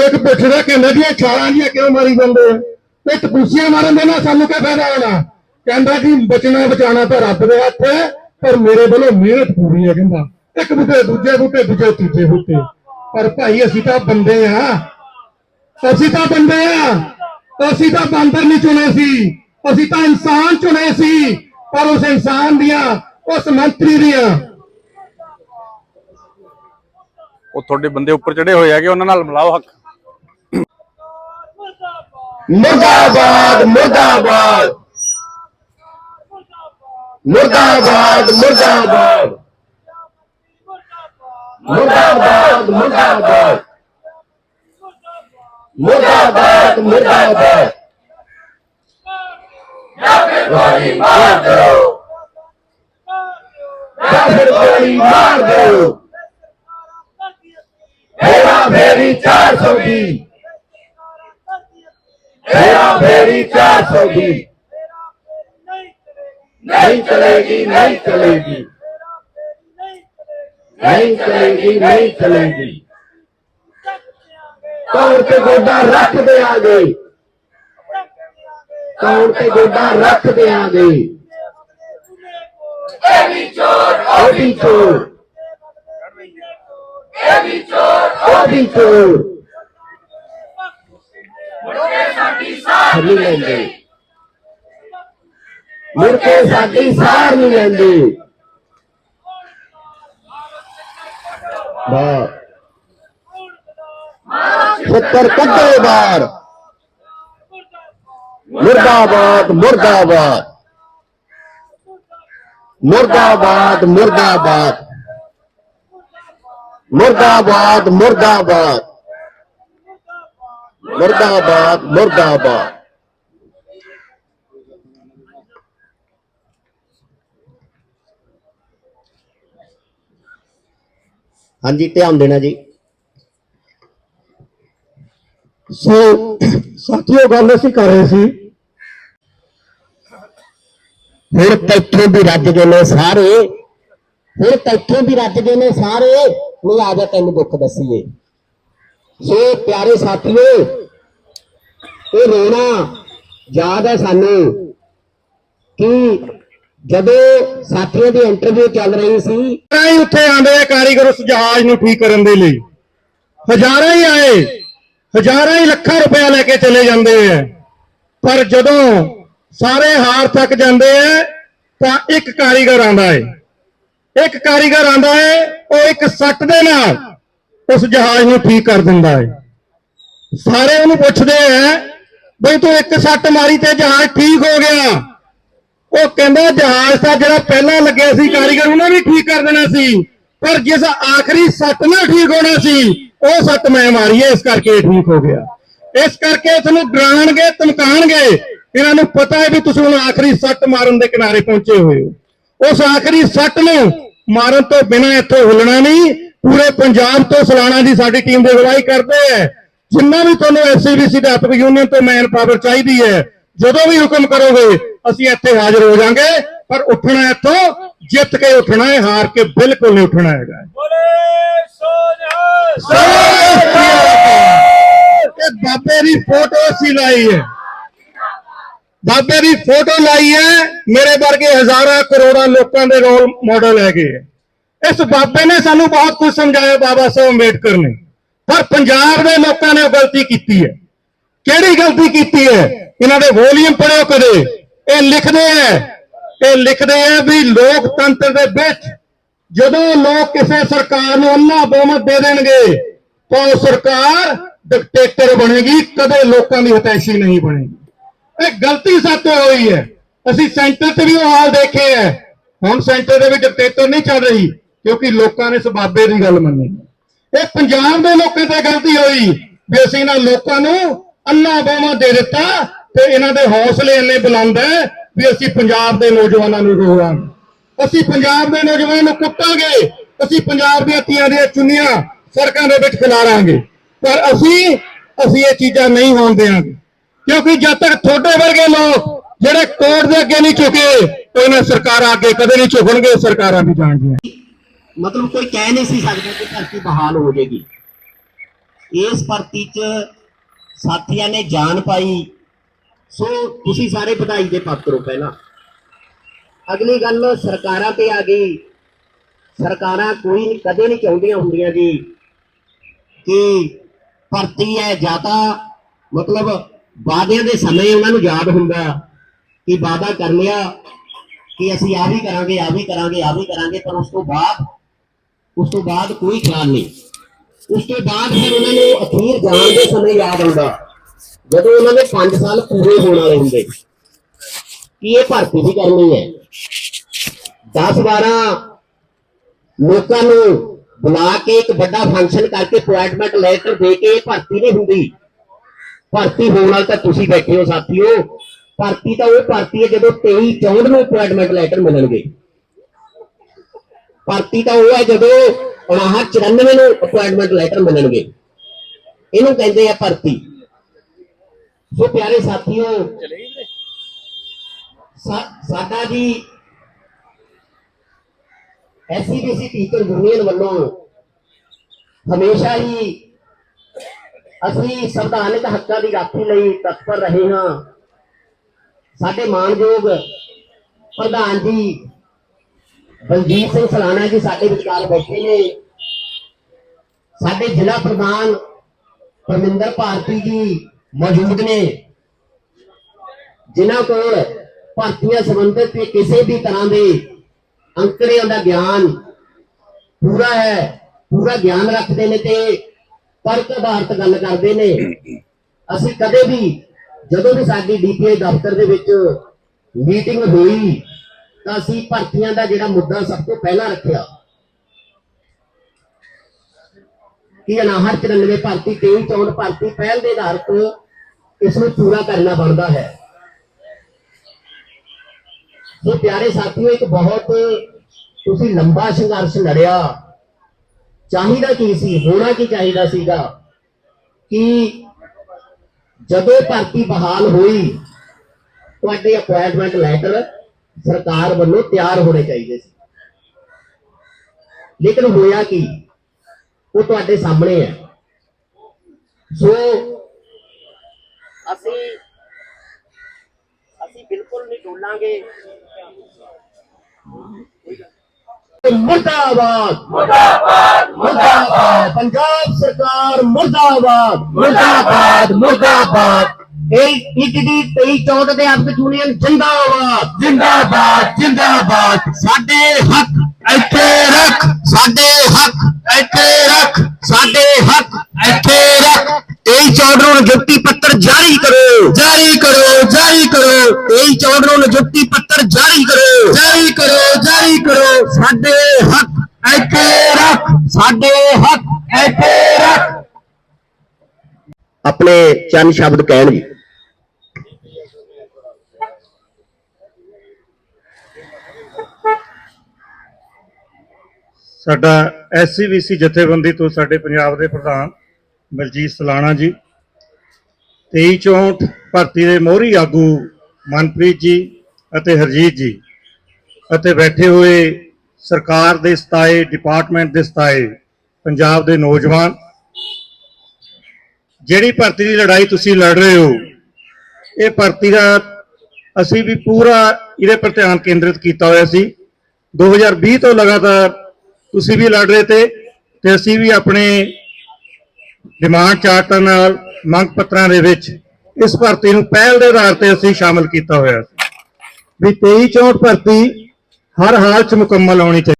ਇੱਕ ਪੁੱਛਦਾ ਕਹਿੰਦਾ ਜੀ ਇਹ ਛਾਲਾਂ ਜੀਆਂ ਕਿਉਂ ਮਾਰੀ ਜਾਂਦੇ ਆ? ਤੇ ਟਪੂਸੀਆਂ ਮਾਰਨ ਦੇ ਨਾਲ ਸਾਨੂੰ ਕੀ ਫਾਇਦਾ ਹੋਣਾ? ਕਹਿੰਦਾ ਜੀ ਬਚਣਾ ਬਚਾਣਾ ਤਾਂ ਰੱਬ ਦੇ ਹੱਥ ਹੈ, ਪਰ ਮੇਰੇ ਵੱਲੋਂ ਮਿਹਨਤ ਪੂਰੀ ਹੈ, ਕਹਿੰਦਾ। ਇੱਕ ਬੂਟੇ, ਦੂਜੇ ਬੂਟੇ, ਦੂਜੇ, ਤੀਜੇ ਬੂਟੇ। ਪਰ ਭਾਈ, ਅਸੀਂ ਤਾਂ ਬੰਦੇ ਆ। ਅਸੀਂ ਤਾਂ ਬੰਦੇ ਆ। ਅਸੀਂ ਤਾਂ ਬਾਂਦਰ ਨਹੀਂ ਚੁਣੇ ਸੀ। ਅਸੀਂ ਤਾਂ ਇਨਸਾਨ ਚੁਣੇ ਸੀ। ਪਰ ਉਸ ਇਨਸਾਨ ਦੀਆਂ, ਉਸ ਮੰਤਰੀ ਦੀਆਂ। ਉਹ ਤੁਹਾਡੇ ਬੰਦੇ ਉੱਪਰ ਚੜੇ ਹੋਏ ਹੈਗੇ, ਉਹਨਾਂ ਨਾਲ ਮਿਲਾਓ ਹੱਕ। ਮੁਰਦਾਬਾਦ ਮੁਰਦਾਬਾਦ। ਮੁਰਦਾਬਾਦ ਮੁਰਦਾਬਾਦ। ਮੁਰਦਾਬਾਦ ਮੁਰਦਾਬਾਦ। ਮੁਰਦਾਬਾਦ ਮੁਰਦਾਬਾਦ। ਨਾ ਫਿਰ ਗੋਲੀ ਮਾਰ ਦਿਓ। ਨਾ ਫਿਰ ਗੋਲੀ ਮਾਰ ਦਿਓ ਮੇਰਾ ਮੇਰੀ 420 हेरा फेरी चार सौ की नहीं चलेगी नहीं चलेगी नहीं चलेगी नहीं चलेगी तौर से गोडा रख देंगे तौर से गोडा रख देंगे चोर चोर चोर ਚੋਰ ਨਹੀਂ ਲੈਂਦੇ। ਮੁੜ ਕੇ ਸਾਡੀ ਸਾਰ ਨਹੀਂ ਲੈਂਦੇ। ਵਾਹ ਛੱਤਰ ਕੱਢੋ ਬਾਹਰ ਮੁਰਦਾਬਾਦ ਮੁਰਦਾਬਾਦ। ਮੁਰਦਾਬਾਦ ਮੁਰਦਾਬਾਦ। ਮੁਰਦਾਬਾਦ ਮੁਰਦਾਬਾਦ। ਮੁਰਦਾਬਾਦ ਮੁਰਦਾਬਾਦ। ਹਾਂਜੀ, ਧਿਆਨ ਦੇਣਾ ਜੀ। ਸੋ, ਸਾਥੀਓ, ਗੱਲ ਅਸੀਂ ਕਰ ਰਹੇ ਸੀ। ਹੁਣ ਤੈਥੋਂ ਵੀ ਰੱਜ ਗਏ ਨੇ ਸਾਰੇ। ਹੁਣ ਤੈਥੋਂ ਵੀ ਰੱਜ ਗਏ ਨੇ ਸਾਰੇ। ਨਹੀਂ ਆ ਜਾ ਤੈਨੂੰ ਦੁੱਖ ਦੱਸੀਏ। ਸੋ, ਪਿਆਰੇ ਸਾਥੀਓ, ਇਹ ਰੋਣਾ ਯਾਦ ਹੈ ਸਾਨੂੰ ਕਿ ਜਦੋਂ ਸਾਥੀਆਂ ਦੀ ਇੰਟਰਵਿਊ ਚੱਲ ਰਹੀ ਸੀ ਹੀ ਉੱਥੇ ਆਂਦੇ ਆ ਕਾਰੀਗਰ ਉਸ ਜਹਾਜ਼ ਨੂੰ ਠੀਕ ਕਰਨ ਦੇ ਲਈ। ਹਜ਼ਾਰਾਂ ਹੀ ਆਏ, ਹਜ਼ਾਰਾਂ ਹੀ ਲੱਖਾਂ ਰੁਪਇਆ ਲੈ ਕੇ ਚਲੇ ਜਾਂਦੇ ਆ। ਪਰ ਜਦੋਂ ਸਾਰੇ ਹਾਰ ਥੱਕ ਜਾਂਦੇ ਆ, ਤਾਂ ਇੱਕ ਕਾਰੀਗਰ ਆਂਦਾ ਏ। ਇੱਕ ਕਾਰੀਗਰ ਆਂਦਾ ਹੈ ਉਹ ਇੱਕ ਸੱਟ ਦੇ ਨਾਲ ਉਸ ਜਹਾਜ਼ ਨੂੰ ਠੀਕ ਕਰ ਦਿੰਦਾ ਹੈ ਸਾਰੇ ਉਹਨੂੰ ਪੁੱਛਦੇ ਆ, ਬਈ ਤੂੰ ਇੱਕ ਸੱਟ ਮਾਰੀ ਤੇ ਜਹਾਜ਼ ਠੀਕ ਹੋ ਗਿਆ। ਉਹ ਕਹਿੰਦਾ ਜਹਾਜ਼ ਤਾਂ ਜਿਹੜਾ ਪਹਿਲਾਂ ਲੱਗਿਆ ਸੀ ਕਾਰੀਗਰ, ਉਹਨਾਂ ਵੀ ਠੀਕ ਕਰ ਦੇਣਾ ਸੀ। ਪਰ ਜਿਸ ਆਖਰੀ ਸੱਟ ਨਾਲ ਠੀਕ ਹੋਣਾ ਸੀ, ਉਹ ਸੱਟ ਮੈਂ ਮਾਰੀ ਹੈ, ਇਸ ਕਰਕੇ ਠੀਕ ਹੋ ਗਿਆ। ਇਸ ਕਰਕੇ ਤੁਹਾਨੂੰ ਡਰਾਣਗੇ, ਧਮਕਾਣਗੇ। ਇਹਨਾਂ ਨੂੰ ਪਤਾ ਹੈ ਵੀ ਤੁਸੀਂ ਹੁਣ ਆਖਰੀ ਸੱਟ ਮਾਰਨ ਦੇ ਕਿਨਾਰੇ ਪਹੁੰਚੇ ਹੋਏ ਹੋ। ਉਸ ਆਖਰੀ ਸੱਟ ਨੂੰ ਮਾਰਨ ਤੋਂ ਬਿਨਾਂ ਇੱਥੋਂ ਹਿੱਲਣਾ ਨਹੀਂ, ਪੂਰੇ ਪੰਜਾਬ ਤੋਂ ਸਲਾਣਾ ਦੀ ਸਾਡੀ ਟੀਮ ਦੇ ਅਗਵਾਈ ਕਰਦੇ ਹੈ। ਜਿੰਨਾ ਵੀ ਤੁਹਾਨੂੰ ਐਸਸੀਬੀਸੀ ਦੇ ਹੱਥ ਯੂਨੀਅਨ ਤੋਂ ਮੈਨ ਪਾਵਰ ਚਾਹੀਦੀ ਹੈ, ਜਦੋਂ ਵੀ ਹੁਕਮ ਕਰੋਗੇ ਅਸੀਂ ਇੱਥੇ ਹਾਜ਼ਰ ਹੋ ਜਾਾਂਗੇ ਪਰ ਉੱਠਣਾ ਇੱਥੋਂ ਜਿੱਤ ਕੇ ਉੱਠਣਾ ਹੈ ਹਾਰ ਕੇ ਬਿਲਕੁਲ ਨਹੀਂ ਉੱਠਣਾ ਹੈਗਾ। ਇਹ ਬਾਬੇ ਦੀ ਫੋਟੋ ਅਸੀਂ ਲਾਈ ਹੈ। ਬਾਬੇ ਦੀ ਫੋਟੋ ਲਾਈ ਹੈ ਮੇਰੇ ਵਰਗੇ ਹਜ਼ਾਰਾਂ ਕਰੋੜਾਂ ਲੋਕਾਂ ਦੇ ਰੋਲ ਮਾਡਲ ਹੈਗੇ ਹੈ। ਇਸ ਬਾਬੇ ਨੇ ਸਾਨੂੰ ਬਹੁਤ ਕੁਝ ਸਮਝਾਇਆ ਬਾਬਾ ਸਾਹਿਬ ਅੰਬੇਡਕਰ ਨੇ ਪਰ ਪੰਜਾਬ ਦੇ ਲੋਕਾਂ ਨੇ ਗਲਤੀ ਕੀਤੀ ਹੈ। ਕਿਹੜੀ ਗਲਤੀ ਕੀਤੀ ਹੈ? ਇਹਨਾਂ ਦੇ ਵੋਲੀਅਮ ਪੜਿਓ ਕਦੇ। ਇਹ ਲਿਖਦੇ ਆ। ਇਹ ਲਿਖਦੇ ਆ ਵੀ ਲੋਕਤੰਤਰ ਦੇ ਵਿੱਚ ਜਦੋਂ ਲੋਕ ਕਿਸੇ ਸਰਕਾਰ ਨੂੰ ਅੰਨਾ ਬਹੁਮਤ ਦੇ ਦੇਣਗੇ, ਤਾਂ ਉਹ ਸਰਕਾਰ ਡਿਕਟੇਟਰ ਬਣੇਗੀ, ਕਦੇ ਲੋਕਾਂ ਦੀ ਹਤੈਸ਼ੀ ਨਹੀਂ ਬਣੇਗੀ। ਇਹ ਗਲਤੀ ਸਾਤੋਂ ਹੋਈ ਹੈ। ਅਸੀਂ ਸੈਂਟਰ ਤੇ ਵੀ ਉਹ ਹਾਲ ਦੇਖੇ ਹੈ। ਹੁਣ ਸੈਂਟਰ ਦੇ ਵੀ ਡਿਕਟੇਟਰ ਨਹੀਂ ਚੱਲ ਰਹੀ, ਕਿਉਂਕਿ ਲੋਕਾਂ ਨੇ ਇਸ ਬਾਬੇ ਦੀ ਗੱਲ ਮੰਨੀ। ਇਹ ਪੰਜਾਬ ਦੇ ਲੋਕਾਂ ਤੇ ਗਲਤੀ ਹੋਈ ਵੀ ਅਸੀਂ ਇਹਨਾਂ ਲੋਕਾਂ ਨੂੰ ਅੰਨਾ ਬਹੁਮਤ ਦੇ ਦਿੱਤਾ ਤੇ ਇਹਨਾਂ ਦੇ ਹੌਸਲੇ ਇੰਨੇ ਬੁਲੰਦ ਹੈ ਵੀ ਅਸੀਂ ਪੰਜਾਬ ਦੇ ਨੌਜਵਾਨਾਂ ਨੂੰ ਰੋਵਾਂਗੇ ਅਸੀਂ ਪੰਜਾਬ ਦੇ ਨੌਜਵਾਨਾਂ ਨੂੰ ਕੁੱਟਾਂਗੇ, ਅਸੀਂ ਪੰਜਾਬ ਦੀਆਂ ਧੀਆਂ ਦੀਆਂ ਚੁੰਨੀਆਂ ਸੜਕਾਂ ਦੇ ਵਿੱਚ ਖਿਲਾਰਾਂਗੇ ਪਰ ਅਸੀਂ ਅਸੀਂ ਇਹ ਚੀਜ਼ਾਂ ਨਹੀਂ ਹੋਣ ਦੇਵਾਂਗੇ। ਕਿਉਂਕਿ ਜਦ ਤੱਕ ਤੁਹਾਡੇ ਵਰਗੇ ਲੋਕ ਜਿਹੜੇ ਕੋਰਟ ਦੇ ਅੱਗੇ ਨਹੀਂ ਝੁਕੇ ਉਹਨਾਂ ਸਰਕਾਰਾਂ ਅੱਗੇ ਕਦੇ ਨਹੀਂ ਝੁਕਣਗੇ, ਸਰਕਾਰਾਂ ਵੀ ਜਾਣਦੀਆਂ ਮਤਲਬ ਕੋਈ ਕਹਿ ਨਹੀਂ ਸੀ ਸਕਦਾ ਕਿ ਧਰਤੀ ਬਹਾਲ ਹੋ ਜਾਏਗੀ। ਇਸ ਭਰਤੀ 'ਚ ਸਾਥੀਆਂ ਨੇ ਜਾਨ ਪਾਈ ਸੋ ਤੁਸੀਂ ਸਾਰੇ ਵਧਾਈ ਦੇ ਪਾਤਰ ਹੋ ਪਹਿਲਾਂ। ਅਗਲੀ ਗੱਲ ਸਰਕਾਰਾਂ ਤੇ ਆ ਗਈ। ਸਰਕਾਰਾਂ ਕੋਈ ਕਦੇ ਨਹੀਂ ਚਾਹੁੰਦੀਆਂ ਹੁੰਦੀਆਂ ਜੀ ਕਿ ਭਰਤੀ ਹੈ ਜਾਂ ਤਾਂ ਮਤਲਬ ਵਾਅਦਿਆਂ ਦੇ ਸਮੇਂ ਉਹਨਾਂ ਨੂੰ ਯਾਦ ਹੁੰਦਾ ਕਿ ਵਾਅਦਾ ਕਰ ਲਿਆ ਕਿ ਅਸੀਂ ਆ ਵੀ ਕਰਾਂਗੇ ਆ ਵੀ ਕਰਾਂਗੇ ਆ ਵੀ ਕਰਾਂਗੇ, ਪਰ ਉਸ ਤੋਂ ਬਾਅਦ, ਉਸ ਤੋਂ ਬਾਅਦ ਕੋਈ ਖਿਆਲ ਨਹੀਂ। ਉਸ ਤੋਂ ਬਾਅਦ ਫਿਰ ਉਹਨਾਂ ਨੂੰ ਅਖੀਰ ਜਾਣ ਦੇ ਸਮੇਂ ਯਾਦ ਆਉਂਦਾ ਜਦੋਂ ਉਹਨਾਂ ਦੇ 5 ਸਾਲ ਪੂਰੇ ਹੋਣ ਵਾਲੇ ਹੁੰਦੇ ਕੀ ਇਹ ਭਰਤੀ ਵੀ ਕਰਨੀ ਹੈ? 10 12 ਲੋਕਾਂ ਨੂੰ ਬੁਲਾ ਕੇ ਇੱਕ ਵੱਡਾ ਫੰਕਸ਼ਨ ਕਰਕੇ ਅਪਾਇੰਟਮੈਂਟ ਲੈਟਰ ਦੇ ਕੇ ਇਹ ਭਰਤੀ ਨਹੀਂ ਹੁੰਦੀ। ਭਰਤੀ ਹੋਣ ਨਾਲ ਤਾਂ ਤੁਸੀਂ ਬੈਠੇ ਹੋ ਸਾਥੀਓ। ਭਰਤੀ ਤਾਂ ਉਹ ਭਰਤੀ ਹੈ ਜਦੋਂ 23 64 ਨੂੰ ਅਪਾਇੰਟਮੈਂਟ ਲੈਟਰ ਮਿਲਣਗੇ। ਭਰਤੀ ਤਾਂ ਉਹ ਹੈ ਜਦੋਂ 59 94 ਨੂੰ ਅਪਾਇੰਟਮੈਂਟ ਲੈਟਰ ਮਿਲਣਗੇ। ਇਹਨੂੰ ਕਹਿੰਦੇ ਆ ਭਰਤੀ। ਸੋ ਪਿਆਰੇ ਸਾਥੀਓ ਸਾਡਾ ਜੀ ਐਸਸੀਬੀਸੀ ਟੀਚਰ ਯੂਨੀਅਨ ਵੱਲੋਂ ਹਮੇਸ਼ਾ ਹੀ ਅਸੀਂ ਸੰਵਿਧਾਨਕ ਹੱਕਾਂ ਦੀ ਰਾਖੀ ਲਈ ਤਤਪਰ ਰਹੇ ਹਾਂ। ਸਾਡੇ ਮਾਨਯੋਗ ਪ੍ਰਧਾਨ ਜੀ ਬਲਜੀਤ ਸਿੰਘ ਸਲਾਣਾ ਜੀ ਸਾਡੇ ਵਿਚਕਾਰ ਬੈਠੇ ਨੇ। ਸਾਡੇ ਜ਼ਿਲ੍ਹਾ ਪ੍ਰਧਾਨ ਪਰਮਿੰਦਰ ਭਾਰਤੀ ਜੀ ਮੌਜੂਦ ਨੇ। ਜਿਨ੍ਹਾਂ ਕੋਲ ਭਰਤੀਆਂ ਸੰਬੰਧਿਤ ਕਿਸੇ ਵੀ ਤਰ੍ਹਾਂ ਦੇ ਅੰਕੜਿਆਂ ਦਾ ਗਿਆਨ ਪੂਰਾ ਹੈ, ਪੂਰਾ ਗਿਆਨ ਰੱਖਦੇ ਨੇ ਤੇ ਤਰਕ ਆਧਾਰਿਤ ਗੱਲ ਕਰਦੇ ਨੇ। ਅਸੀਂ ਕਦੇ ਵੀ, ਜਦੋਂ ਵੀ ਸਾਡੀ ਡੀਪੀਆਈ ਦਫ਼ਤਰ ਦੇ ਵਿੱਚ ਮੀਟਿੰਗ ਹੋਈ, ਤਾਂ ਅਸੀਂ ਭਰਤੀਆਂ ਦਾ ਜਿਹੜਾ ਮੁੱਦਾ ਸਭ ਤੋਂ ਪਹਿਲਾਂ ਰੱਖਿਆ। ਕਿ 59 94 ਭਰਤੀ 23 ਚੌਣ ਭਰਤੀ, ਪਹਿਲ ਦੇ ਆਧਾਰ ਤੇ ਇਸ ਨੂੰ ਪੂਰਾ ਕਰਨਾ ਬਣਦਾ ਹੈ। ਸੋ ਪਿਆਰੇ ਸਾਥੀਓ, ਇੱਕ ਬਹੁਤ ਤੁਸੀਂ ਲੰਬਾ ਸੰਘਰਸ਼ ਲੜਿਆ, ਚਾਹੀਦਾ ਕੀ ਸੀ? ਹੋਣਾ ਕੀ ਚਾਹੀਦਾ ਸੀਗਾ? ਕਿ ਜਦੋਂ ਭਰਤੀ ਬਹਾਲ ਹੋਈ, ਤੁਹਾਡੇ ਅਪਾਇੰਟਮੈਂਟ ਲੈਟਰ ਸਰਕਾਰ ਵੱਲੋਂ ਤਿਆਰ ਹੋਣੇ ਚਾਹੀਦੇ ਸੀ। ਲੇਕਿਨ ਹੋਇਆ ਕੀ? ਉਹ ਤੁਹਾਡੇ ਸਾਹਮਣੇ ਹੈ। ਸੋ ਅਸੀਂ ਅਸੀਂ ਬਿਲਕੁਲ ਨਹੀਂ ਡੋਲਾਂਗੇ ਮੁਰਦਾਬਾਦ ਮੁਰਦਾਬਾਦ ਮੁਰਦਾਬਾਦ ਪੰਜਾਬ ਸਰਕਾਰ ਮੁਰਦਾਬਾਦ ਮੁਰਦਾਬਾਦ ਮੁਰਦਾਬਾਦ ਇਹ ਇਟਡੀ 23 14 ਦੇ ਅਰਥ ਯੂਨੀਅਨ ਜਿੰਦਾਬਾਦ ਜਿੰਦਾਬਾਦ ਜਿੰਦਾਬਾਦ ਸਾਡੇ ਹੱਕ ਇੱਥੇ ਰੱਖ ਸਾਡੇ ਹੱਕ ਇੱਥੇ ਰੱਖ ਸਾਡੇ ਹੱਕ ਇੱਥੇ ਰੱਖ 23 14 ਨੂੰ ਨਿਯੁਕਤੀ ਪੱਤਰ ਜਾਰੀ ਕਰੋ। ਜਾਰੀ ਕਰੋ ਜਾਰੀ ਕਰੋ। 23 14 ਨੂੰ ਨਿਯੁਕਤੀ ਪੱਤਰ ਜਾਰੀ ਕਰੋ। ਜਾਰੀ ਕਰੋ ਜਾਰੀ ਕਰੋ। ਸਾਡੇ ਹੱਕ ਇੱਥੇ ਰੱਖ। ਸਾਡੇ ਹੱਕ ਇੱਥੇ ਰੱਖ। ਆਪਣੇ ਚੰਨ ਸ਼ਬਦ ਕਹਿਣਗੇ ਸਾਡਾ ਐਸਸੀਬੀਸੀ ਜਥੇਬੰਦੀ ਤੋਂ ਸਾਡੇ ਪੰਜਾਬ ਦੇ ਪ੍ਰਧਾਨ ਬਲਜੀਤ ਸਲਾਣਾ ਜੀ। 2364 ਭਰਤੀ ਦੇ ਮੋਹਰੀ ਆਗੂ ਮਨਪ੍ਰੀਤ ਜੀ ਅਤੇ ਹਰਜੀਤ ਜੀ। ਅਤੇ ਬੈਠੇ ਹੋਏ ਸਰਕਾਰ ਦੇ ਸਤਾਏ, ਡਿਪਾਰਟਮੈਂਟ ਦੇ ਸਤਾਏ, ਪੰਜਾਬ ਦੇ ਨੌਜਵਾਨ। ਜਿਹੜੀ ਭਰਤੀ ਦੀ ਲੜਾਈ ਤੁਸੀਂ ਲੜ ਰਹੇ ਹੋ, ਇਹ ਭਰਤੀ ਦਾ ਅਸੀਂ ਵੀ ਪੂਰਾ ਇਹਦੇ ਪਰ ਧਿਆਨ ਕੇਂਦਰਿਤ ਕੀਤਾ ਹੋਇਆ ਸੀ। 2020 ਤੋਂ ਲਗਾਤਾਰ ਤੁਸੀਂ ਵੀ ਲੜ ਰਹੇ ਤੇ ਤੇ ਅਸੀਂ ਵੀ ਆਪਣੇ ਡਿਮਾਂਡ ਚਾਰਟਾਂ ਨਾਲ ਮੰਗ ਪੱਤਰਾਂ ਦੇ ਵਿੱਚ ਇਸ ਭਰਤੀ ਨੂੰ ਪਹਿਲ ਦੇ ਆਧਾਰ ਤੇ ਅਸੀਂ ਸ਼ਾਮਲ ਕੀਤਾ ਹੋਇਆ ਸੀ। ਵੀ 23 64 ਭਰਤੀ ਹਰ ਹਾਲ 'ਚ ਮੁਕੰਮਲ ਹੋਣੀ ਚਾਹੀਦੀ।